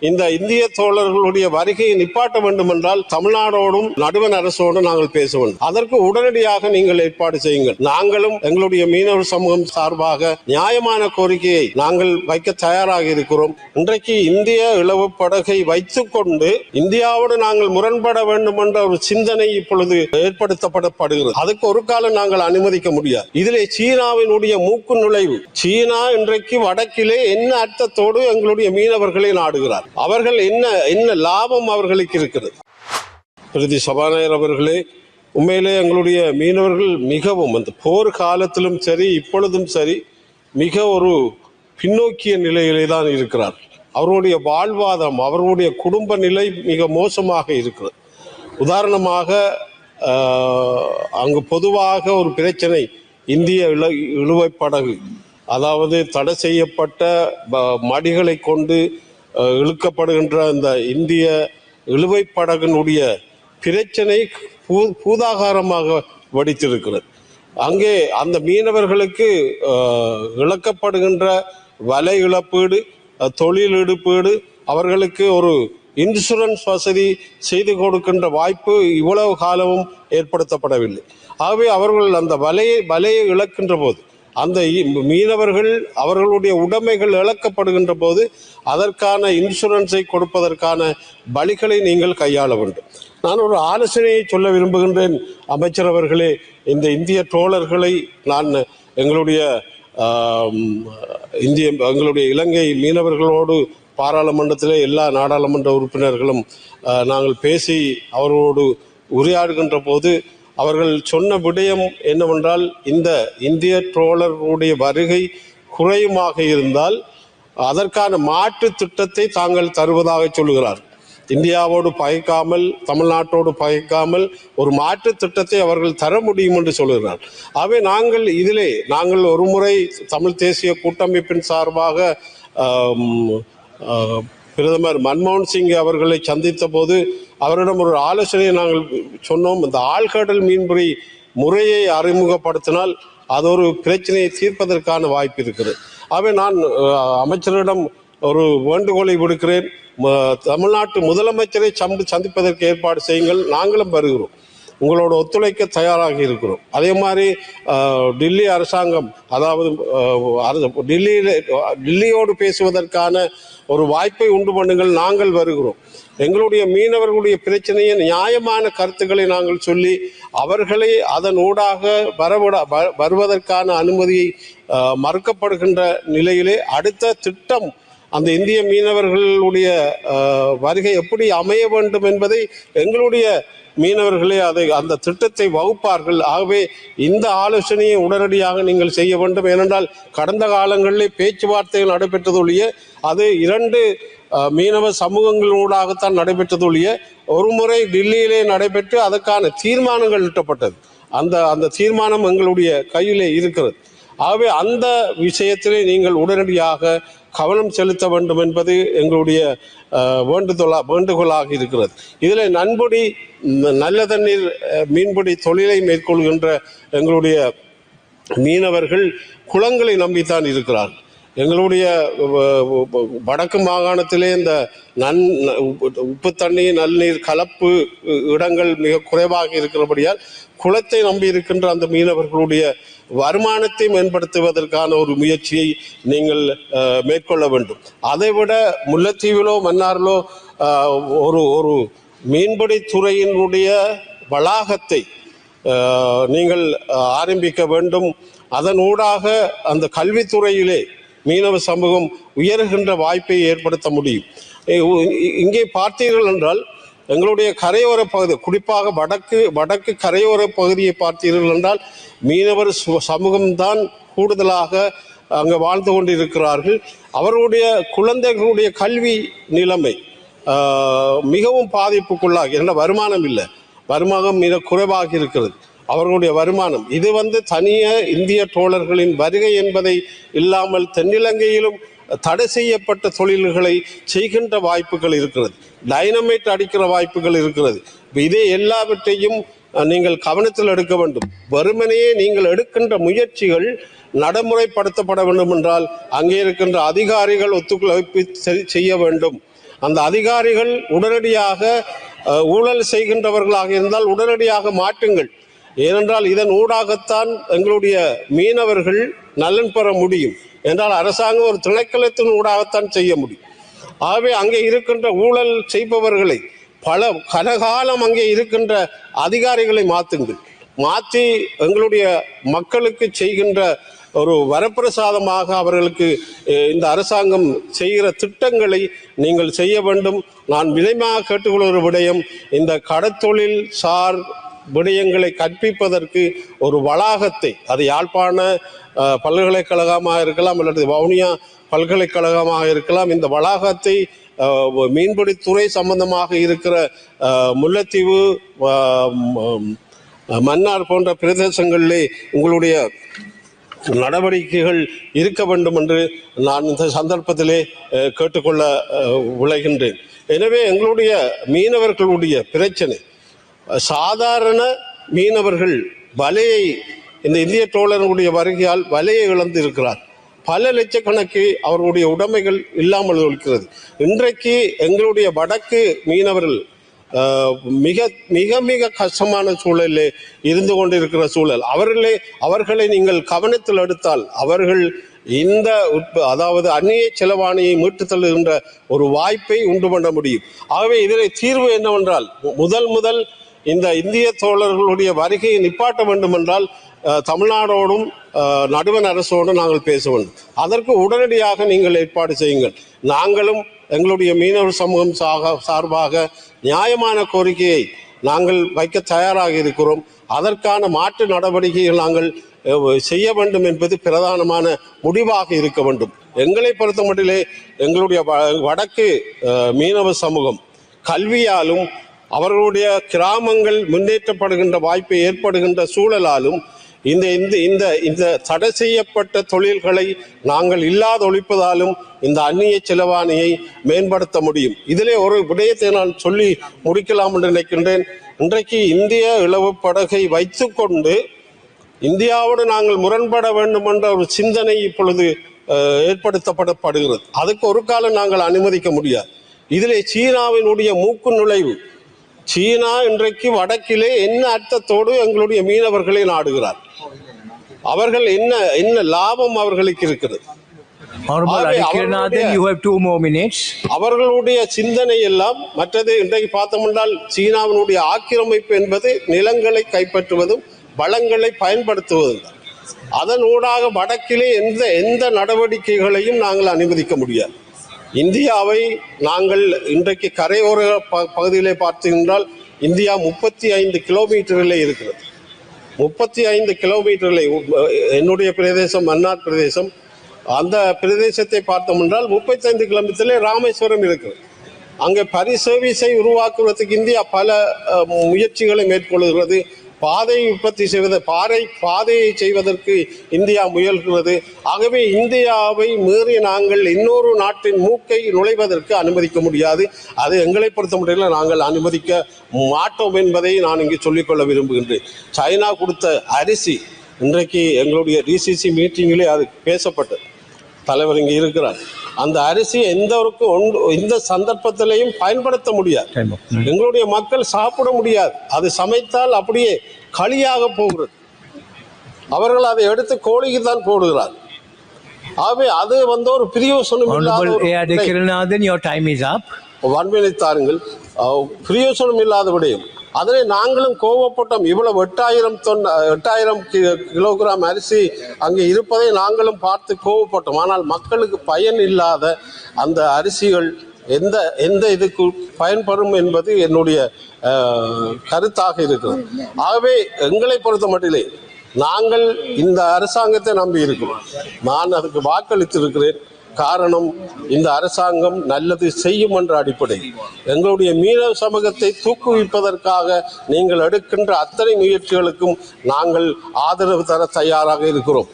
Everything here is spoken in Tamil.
இந்த இந்திய தோழர்களுடைய வருகையை நிப்பாட்ட வேண்டும் என்றால் தமிழ்நாடோடும் நடுவண் அரசோடும் நாங்கள் பேச வேண்டும் அதற்கு உடனடியாக நீங்கள் ஏற்பாடு செய்யுங்கள். நாங்களும் எங்களுடைய மீனவர் சமூகம் சார்பாக நியாயமான கோரிக்கையை நாங்கள் வைக்க தயாராக இருக்கிறோம். இன்றைக்கு இந்திய இளவு படகை வைத்துக் கொண்டு இந்தியாவோடு நாங்கள் முரண்பட வேண்டும் என்ற ஒரு சிந்தனை இப்பொழுது ஏற்படுத்தப்படப்படுகிறது. அதுக்கு ஒரு காலம் நாங்கள் அனுமதிக்க முடியாது. இதிலே சீனாவினுடைய மூக்கு நுழைவு. சீனா இன்றைக்கு வடக்கிலே என்ன அர்த்தத்தோடு எங்களுடைய மீனவர்களை நாடுகிறார்? அவர்கள் என்ன என்ன லாபம் அவர்களுக்கு இருக்கிறது? பிரதி சபாநாயகர் அவர்களே உண்மையிலே எங்களுடைய மீனவர்கள் மிகவும் அந்த போர் காலத்திலும் சரி இப்பொழுதும் சரி மிக ஒரு பின்னோக்கிய நிலையிலே தான் இருக்கிறார் அவருடைய வாழ்வாதாரம் அவர்களுடைய குடும்ப நிலை மிக மோசமாக இருக்கிறது. உதாரணமாக அங்கு பொதுவாக ஒரு பிரச்சனை இந்திய இழ இழுவைப் படகு. அதாவது தடை செய்யப்பட்ட ப- மடிகளை கொண்டு இழுக்கப்படுகின்ற இந்த இந்திய இழுவைப் படகினுடைய பிரச்சனை பூ பூதாகாரமாக வெடித்திருக்கிறது. அங்கே அந்த மீனவர்களுக்கு இழக்கப்படுகின்ற வலை இழப்பீடு தொழில் இழப்பீடு அவர்களுக்கு ஒரு இன்சூரன்ஸ் வசதி செய்து கொடுக்கின்ற வாய்ப்பு இவ்வளவு காலமும் ஏற்படுத்தப்படவில்லை. ஆகவே அவர்கள் அந்த வலையை வலையை இழக்கின்ற போது அந்த இ- மீனவர்கள் அவர்களுடைய உடைமைகள் இழக்கப்படுகின்ற போது அதற்கான இன்சூரன்ஸை கொடுப்பதற்கான வழிகளை நீங்கள் கையாள வேண்டும். நான் ஒரு ஆலோசனையை சொல்ல விரும்புகின்றேன். அமைச்சர் அவர்களே இந்த இந்திய ட்ரோலர்களை நான் எங்களுடைய இந்திய எங்களுடைய இலங்கை மீனவர்களோடு பாராளுமன்றத்திலே எல்லா நாடாளுமன்ற உறுப்பினர்களும் நாங்கள் பேசி அவர்களோடு உரையாடுகின்ற போது அவர்கள் சொன்ன விடயம் என்னவென்றால் இந்த இந்திய ட்ரோலருடைய வருகை குறையுமாக இருந்தால் அதற்கான மாற்று திட்டத்தை தாங்கள் தருவதாக சொல்லுகிறார். இந்தியாவோடு பகைக்காமல் தமிழ்நாட்டோடு பகைக்காமல் ஒரு மாற்று திட்டத்தை அவர்கள் தர முடியும் என்று சொல்லுகிறார். ஆகவே நாங்கள் இதிலே நாங்கள் ஒருமுறை தமிழ் தேசிய கூட்டமைப்பின் சார்பாக பிரதமர் மன்மோகன் சிங் அவர்களை சந்தித்த போது அவரிடம் ஒரு ஆலோசனையை நாங்கள் சொன்னோம். இந்த ஆழ்கடல் மீன்பிடி முறையை அறிமுகப்படுத்தினால் அது ஒரு பிரச்சனையை தீர்ப்பதற்கான வாய்ப்பு இருக்குது ஆகவே நான் அமைச்சரிடம் ஒரு வேண்டுகோளை விடுக்கிறேன். தமிழ்நாட்டு முதலமைச்சரை சம்பி சந்திப்பதற்கு ஏற்பாடு செய்யுங்கள். நாங்களும் வருகிறோம். உங்களோட ஒத்துழைக்க தயாராக இருக்கிறோம். அதே மாதிரி டில்லி அரசாங்கம் அதாவது டில்லியில் டில்லியோடு பேசுவதற்கான ஒரு வாய்ப்பை உண்டு பண்ணுங்கள் நாங்கள் வருகிறோம். எங்களுடைய மீனவர்களுடைய பிரச்சனையை நியாயமான கருத்துக்களை நாங்கள் சொல்லி அவர்களை அதன் ஊடாக வரவிட வ- வருவதற்கான அனுமதியை மறுக்கப்படுகின்ற நிலையிலே அடுத்த திட்டம் அந்த இந்திய மீனவர்களுடைய வருகை எப்படி அமைய வேண்டும் என்பதை எங்களுடைய மீனவர்களே அதை அந்த திட்டத்தை வகுப்பார்கள். ஆகவே இந்த ஆலோசனையை உடனடியாக நீங்கள் செய்ய வேண்டும். ஏனென்றால் கடந்த காலங்களிலே பேச்சுவார்த்தைகள் நடைபெற்றது ஒழிய அது இரண்டு மீனவ சமூகங்களூடாகத்தான் நடைபெற்றது ஒழிய ஒரு முறை டில்லியிலே நடைபெற்று அதற்கான தீர்மானங்கள் இட்டப்பட்டது. அந்த அந்த தீர்மானம் எங்களுடைய கையிலே இருக்கிறது. ஆகவே அந்த விஷயத்திலே நீங்கள் உடனடியாக கவனம் செலுத்த வேண்டும் என்பது எங்களுடைய அஹ், வேண்டுகோளாக இருக்கிறது. இதில் நன்கொடி நல்ல தண்ணீர் மீன்பிடி தொழிலை மேற்கொள்கின்ற எங்களுடைய மீனவர்கள் குளங்களை நம்பித்தான் இருக்கிறார்கள். எங்களுடைய வடக்கு மாகாணத்திலே இந்த நன் உப்பு- உப்பு தண்ணீர் நல்நீர் கலப்பு இடங்கள் மிக குறைவாக இருக்கிறபடியால் குளத்தை நம்பி இருக்கின்ற அந்த மீனவர்களுடைய வருமானத்தை மேம்படுத்துவதற்கான ஒரு முயற்சியை நீங்கள் மேற்கொள்ள வேண்டும். அதைவிட முல்லைத்தீவிலோ மன்னாரிலோ ஒரு ஒரு மீன்பிடி துறையினுடைய வளாகத்தை நீங்கள் ஆரம்பிக்க வேண்டும். அதன் ஊடாக அந்த கல்வித்துறையிலே மீனவ சமூகம் உயர்கின்ற வாய்ப்பை ஏற்படுத்த முடியும். இங்கே பார்த்தீர்கள் என்றால் எங்களுடைய கரையோர பகுதி குறிப்பாக வடக்கு வடக்கு கரையோர பகுதியை பார்த்தீர்கள் என்றால் மீனவர் சு- சமூகம்தான் கூடுதலாக அங்கே வாழ்ந்து கொண்டிருக்கிறார்கள். அவர்களுடைய குழந்தைகளுடைய கல்வி நிலைமை மிகவும் பாதிப்புக்குள்ளாகி என்ன வருமானம் இல்லை. வருமானம் மிக குறைவாக இருக்கிறது. அவர்களுடைய வருமானம். இது வந்து தனிய இந்திய தோழர்களின் வருகை என்பதை இல்லாமல் தென்னிலங்கையிலும் தடை செய்யப்பட்ட தொழில்களை செய்கின்ற வாய்ப்புகள் இருக்கிறது. டைனமைட் அடிக்கிற வாய்ப்புகள் இருக்கிறது. இதே எல்லாவற்றையும் நீங்கள் கவனத்தில் எடுக்க வேண்டும். வறுமனையே நீங்கள் எடுக்கின்ற முயற்சிகள் நடைமுறைப்படுத்தப்பட வேண்டும் என்றால் அங்கே இருக்கின்ற அதிகாரிகள் ஒத்துழைப்பு செய்ய வேண்டும். அந்த அதிகாரிகள் உடனடியாக ஊழல் செய்கின்றவர்களாக இருந்தால் உடனடியாக மாற்றுங்கள். ஏனென்றால் இதன் ஊடாகத்தான் எங்களுடைய மீனவர்கள் நலன் பெற முடியும். என்றால் அரசாங்கம் ஒரு திணைக்களத்தின் ஊடாகத்தான் செய்ய முடியும். ஆகவே அங்கே இருக்கின்ற ஊழல் செய்பவர்களை பல கனகாலம் அங்கே இருக்கின்ற அதிகாரிகளை மாற்றுங்கள் மாற்றி எங்களுடைய மக்களுக்கு செய்கின்ற ஒரு வரப்பிரசாதமாக அவர்களுக்கு இந்த அரசாங்கம் செய்கிற திட்டங்களை நீங்கள் செய்ய வேண்டும். நான் வினயமாக கேட்டுக்கொள்கிற விடயம் இந்த கடத்தொழில் சார் விடயங்களை கற்பிப்பதற்கு ஒரு வளாகத்தை அது யாழ்ப்பாண பல்கலைக்கழகமாக இருக்கலாம் அல்லது வவுனியா பல்கலைக்கழகமாக இருக்கலாம் இந்த வளாகத்தை மீன்பிடித்துறை சம்பந்தமாக இருக்கிற முல்லைத்தீவு மன்னார் போன்ற பிரதேசங்களிலே உங்களுடைய நடவடிக்கைகள் இருக்க வேண்டும் என்று நான் இந்த சந்தர்ப்பத்திலே கேட்டுக்கொள்ள விளைகின்றேன் எனவே எங்களுடைய மீனவர்களுடைய பிரச்சனை சாதாரண மீனவர்கள் வலையை இந்த இந்திய தோழர்களுடைய வருகையால் வலையை இழந்து இருக்கிறார். பல லட்சக்கணக்கு அவர்களுடைய உடைமைகள் இல்லாமல் இருக்கிறது. இன்றைக்கு எங்களுடைய வடக்கு மீனவர்கள் மிக மிக மிக கஷ்டமான சூழலில் இருந்து கொண்டிருக்கிற சூழல். அவர்களே அவர்களை நீங்கள் கவனத்தில் எடுத்தால் அவர்கள் இந்த உட்ப- அதாவது அந்நிய செலவாணியை மீட்டு தள்ளுகின்ற ஒரு வாய்ப்பை உண்டு பண்ண முடியும். ஆகவே இதில் தீர்வு என்னவென்றால் முதல் முதல் இந்த இந்திய தோழர்களுடைய வருகையை நிப்பாட்ட வேண்டும் என்றால் தமிழ்நாடோடும் நடுவன் அரசோடும் நாங்கள் பேச வேண்டும் அதற்கு உடனடியாக நீங்கள் ஏற்பாடு செய்யுங்கள். நாங்களும் எங்களுடைய மீனவர் சமூகம் சாக சார்பாக நியாயமான கோரிக்கையை நாங்கள் வைக்க தயாராக இருக்கிறோம். அதற்கான மாற்று நடவடிக்கைகள் நாங்கள் செய்ய வேண்டும் என்பது பிரதானமான முடிவாக இருக்க வேண்டும். எங்களை பொறுத்த மட்டிலே எங்களுடைய வ- வடக்கு மீனவ சமூகம் கல்வியாலும் அவர்களுடைய கிராமங்கள் முன்னேற்றப்படுகின்ற வாய்ப்பு ஏற்படுகின்ற சூழலாலும் இந்த இந்த இந்த இந்த தடை செய்யப்பட்ட தொழில்களை நாங்கள் இல்லாத ஒழிப்பதாலும் இந்த அந்நிய செலவாணியை மேம்படுத்த முடியும். இதிலே ஒரு விடயத்தை நான் சொல்லி முடிக்கலாம் என்று நினைக்கின்றேன். இன்றைக்கு இந்திய இளவு படகை வைத்துக்கொண்டு இந்தியாவோடு நாங்கள் முரண்பட வேண்டும் என்ற ஒரு சிந்தனை இப்பொழுது ஏற்படுத்தப்படப்படுகிறது. அதுக்கு ஒரு காலம் நாங்கள் அனுமதிக்க முடியாது. இதிலே சீனாவினுடைய மூக்கு நுழைவு சீனா இன்றைக்கு வடக்கிலே என்ன அர்த்தத்தோடு எங்களுடைய மீனவர்களை நாடுகிறார்? அவர்கள் என்ன என்ன லாபம் அவர்களுக்கு இருக்கிறது? அவர்களுடைய- சிந்தனை எல்லாம் மற்றது இன்றைக்கு பார்த்தோம்னால் சீனாவினுடைய ஆக்கிரமிப்பு என்பது நிலங்களை கைப்பற்றுவதும் வளங்களை பயன்படுத்துவதும். தான். அதன் ஊடாக வடக்கிலே எந்த எந்த நடவடிக்கைகளையும் நாங்கள் அனுமதிக்க முடியாது. இந்தியாவை நாங்கள் இன்றைக்கு கரையோர ப- பகுதியிலே என்றால் இந்தியா முப்பத்தி ஐந்து கிலோமீட்டரிலே இருக்கிறது. முப்பத்தி ஐந்து கிலோமீட்டர்களை என்னுடைய பிரதேசம் மன்னார் பிரதேசம் அந்த பிரதேசத்தை பார்த்தோம் என்றால் முப்பத்தைந்து கிலோமீட்டரிலே ராமேஸ்வரம் இருக்கிறது. அங்கே பரிசர்வீஸை உருவாக்குவதற்கு இந்தியா பல முயற்சிகளை மேற்கொள்கிறது. பாதை உற்பத்தி செய்வது பாறை பாதையை செய்வதற்கு இந்தியா முயல்கிறது. ஆகவே இந்தியாவை மீறி நாங்கள் இன்னொரு நாட்டின் மூக்கை நுழைவதற்கு அனுமதிக்க முடியாது. அது எங்களை பொறுத்த முடியல நாங்கள் அனுமதிக்க மாட்டோம் என்பதை நான் இங்கு சொல்லிக்கொள்ள விரும்புகின்றேன். சைனா கொடுத்த அரிசி இன்றைக்கு எங்களுடைய டிசிசி மீட்டிங்கிலே அது பேசப்பட்டது. தலைவர் இங்கே இருக்கிறார். அந்த அரிசி எந்தவருக்கு ஒன்று எந்த சந்தர்ப்பத்திலையும் பயன்படுத்த முடியாது. எங்களுடைய மக்கள் சாப்பிட முடியாது. அது சமைத்தால் அப்படியே களியாக போகிறது. அவர்கள் அதை எடுத்து கோழிக்கு தான் போடுகிறார். ஆகவே அது வந்து ஒரு பிரியோசனம் இல்லாத up. வன்மையை தாருங்கள் பிரியோசனம் இல்லாத விடயம். அதனை நாங்களும் கோவப்பட்டோம். இவ்வளவு எட்டாயிரம் தொன் எட்டாயிரம் கிலோகிராம் அரிசி அங்கே இருப்பதை நாங்களும் பார்த்து கோவப்பட்டோம். ஆனால் மக்களுக்கு பயன் இல்லாத அந்த அரிசிகள் எந்த எந்த இதுக்கு பயன்படும் என்பது என்னுடைய கருத்தாக இருக்கிறது. ஆகவே எங்களை பொறுத்த மட்டிலே நாங்கள் இந்த அரசாங்கத்தை நம்பி இருக்கிறோம் நான் அதுக்கு வாக்களித்திருக்கிறேன். காரணம் இந்த அரசாங்கம் நல்லது செய்யும் என்ற அடிப்படை. எங்களுடைய மீனவ சமூகத்தை தூக்குவிப்பதற்காக நீங்கள் எடுக்கின்ற அத்தனை முயற்சிகளுக்கும் நாங்கள் ஆதரவு தர தயாராக இருக்கிறோம்.